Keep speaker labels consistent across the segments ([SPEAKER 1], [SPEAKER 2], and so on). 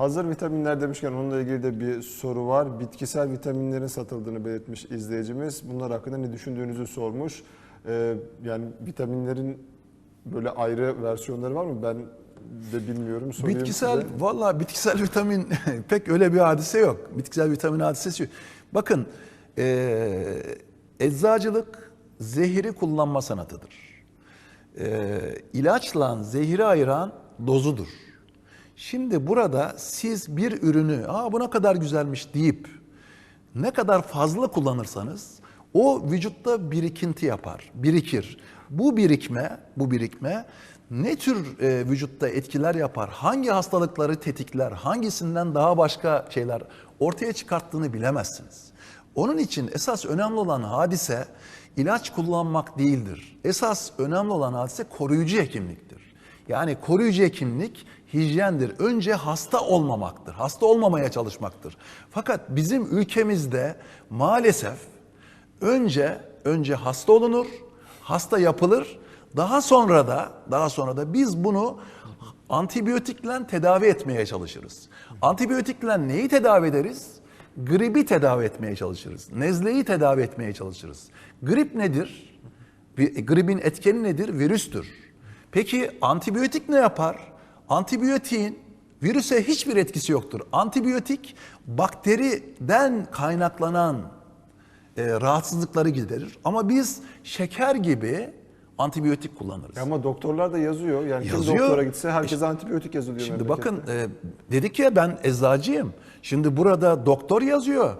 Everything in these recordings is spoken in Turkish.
[SPEAKER 1] Hazır vitaminler demişken onunla ilgili de bir soru var. Bitkisel vitaminlerin satıldığını belirtmiş izleyicimiz. Bunlar hakkında ne düşündüğünüzü sormuş. Ee, yani vitaminlerin böyle ayrı versiyonları var mı? Ben de bilmiyorum. Sorayım
[SPEAKER 2] Bitkisel,
[SPEAKER 1] size.
[SPEAKER 2] valla bitkisel vitamin pek öyle bir hadise yok. Bitkisel vitamin hadisesi yok. Bakın, eee eczacılık zehiri kullanma sanatıdır. Eee ilaçla zehiri ayıran dozudur. Şimdi burada siz bir ürünü, aa bu ne kadar güzelmiş deyip ne kadar fazla kullanırsanız o vücutta birikinti yapar, birikir. Bu birikme, bu birikme ne tür e, vücutta etkiler yapar, hangi hastalıkları tetikler, hangisinden daha başka şeyler ortaya çıkarttığını bilemezsiniz. Onun için esas önemli olan hadise ilaç kullanmak değildir. Esas önemli olan hadise koruyucu hekimliktir. Yani koruyucu hekimlik hijyendir. Önce hasta olmamaktır. Hasta olmamaya çalışmaktır. Fakat bizim ülkemizde maalesef önce önce hasta olunur, hasta yapılır. Daha sonra da daha sonra da biz bunu antibiyotikle tedavi etmeye çalışırız. Antibiyotikle neyi tedavi ederiz? Gribi tedavi etmeye çalışırız. Nezleyi tedavi etmeye çalışırız. Grip nedir? Gribin etkeni nedir? Virüstür. Peki antibiyotik ne yapar? Antibiyotiğin virüse hiçbir etkisi yoktur. Antibiyotik bakteriden kaynaklanan e, rahatsızlıkları giderir. Ama biz şeker gibi antibiyotik kullanırız.
[SPEAKER 1] Ama doktorlar da yazıyor. Yani kim
[SPEAKER 2] Yazıyor.
[SPEAKER 1] doktora gitse herkese antibiyotik yazılıyor
[SPEAKER 2] Şimdi
[SPEAKER 1] memlekette.
[SPEAKER 2] bakın e, dedik ya ben eczacıyım. Şimdi burada doktor yazıyor.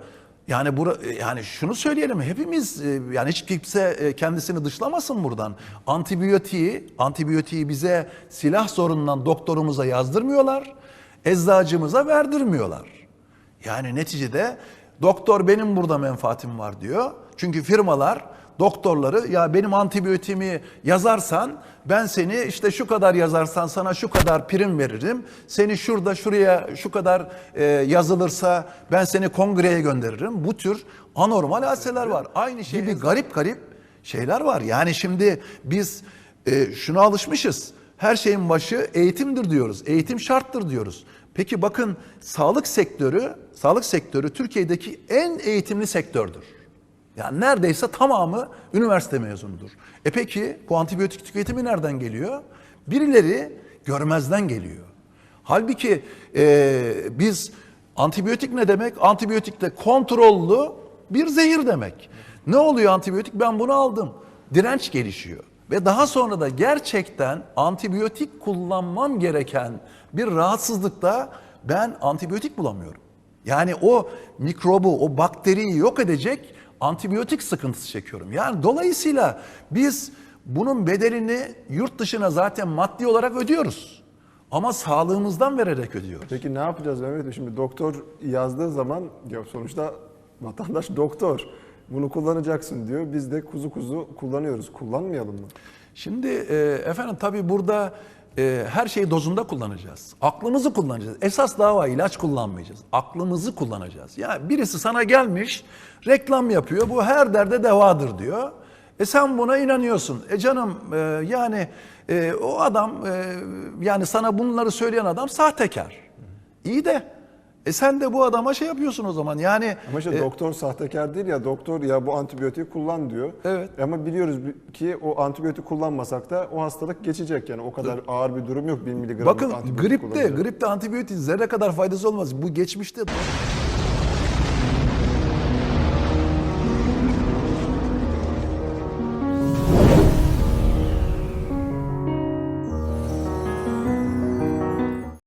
[SPEAKER 2] Yani bura, yani şunu söyleyelim hepimiz e, yani hiç kimse e, kendisini dışlamasın buradan. Antibiyotiği antibiyotiği bize silah sorunundan doktorumuza yazdırmıyorlar. Eczacımıza verdirmiyorlar. Yani neticede doktor benim burada menfaatim var diyor. Çünkü firmalar doktorları ya benim antibiyotiğimi yazarsan ben seni işte şu kadar yazarsan sana şu kadar prim veririm. Seni şurada şuraya şu kadar e, yazılırsa ben seni kongreye gönderirim. Bu tür anormal hadiseler var. Aynı şey gibi garip garip şeyler var. Yani şimdi biz e, şuna alışmışız. Her şeyin başı eğitimdir diyoruz. Eğitim şarttır diyoruz. Peki bakın sağlık sektörü, sağlık sektörü Türkiye'deki en eğitimli sektördür. Yani neredeyse tamamı üniversite mezunudur. E peki bu antibiyotik tüketimi nereden geliyor? Birileri görmezden geliyor. Halbuki e, biz antibiyotik ne demek? Antibiyotik de kontrollü bir zehir demek. Ne oluyor antibiyotik? Ben bunu aldım. Direnç gelişiyor. Ve daha sonra da gerçekten antibiyotik kullanmam gereken bir rahatsızlıkta ben antibiyotik bulamıyorum. Yani o mikrobu, o bakteriyi yok edecek antibiyotik sıkıntısı çekiyorum. Yani dolayısıyla biz bunun bedelini yurt dışına zaten maddi olarak ödüyoruz. Ama sağlığımızdan vererek ödüyoruz.
[SPEAKER 1] Peki ne yapacağız Mehmet Bey? Şimdi doktor yazdığı zaman ya sonuçta vatandaş doktor. Bunu kullanacaksın diyor. Biz de kuzu kuzu kullanıyoruz. Kullanmayalım mı?
[SPEAKER 2] Şimdi e, efendim tabii burada e, her şeyi dozunda kullanacağız. Aklımızı kullanacağız. Esas dava ilaç kullanmayacağız. Aklımızı kullanacağız. Ya birisi sana gelmiş reklam yapıyor. Bu her derde devadır diyor. E sen buna inanıyorsun. E canım e, yani e, o adam e, yani sana bunları söyleyen adam sahtekar. İyi de e sen de bu adama şey yapıyorsun o zaman. Yani
[SPEAKER 1] Ama işte
[SPEAKER 2] e,
[SPEAKER 1] doktor sahtekar değil ya doktor ya bu antibiyotiği kullan diyor.
[SPEAKER 2] Evet.
[SPEAKER 1] Ama biliyoruz ki o antibiyotik kullanmasak da o hastalık geçecek yani o kadar ağır bir durum yok 1000 miligram
[SPEAKER 2] bakın
[SPEAKER 1] antibiyotik
[SPEAKER 2] gripte
[SPEAKER 1] kullanacak.
[SPEAKER 2] gripte antibiyotik zerre kadar faydası olmaz. Bu geçmişte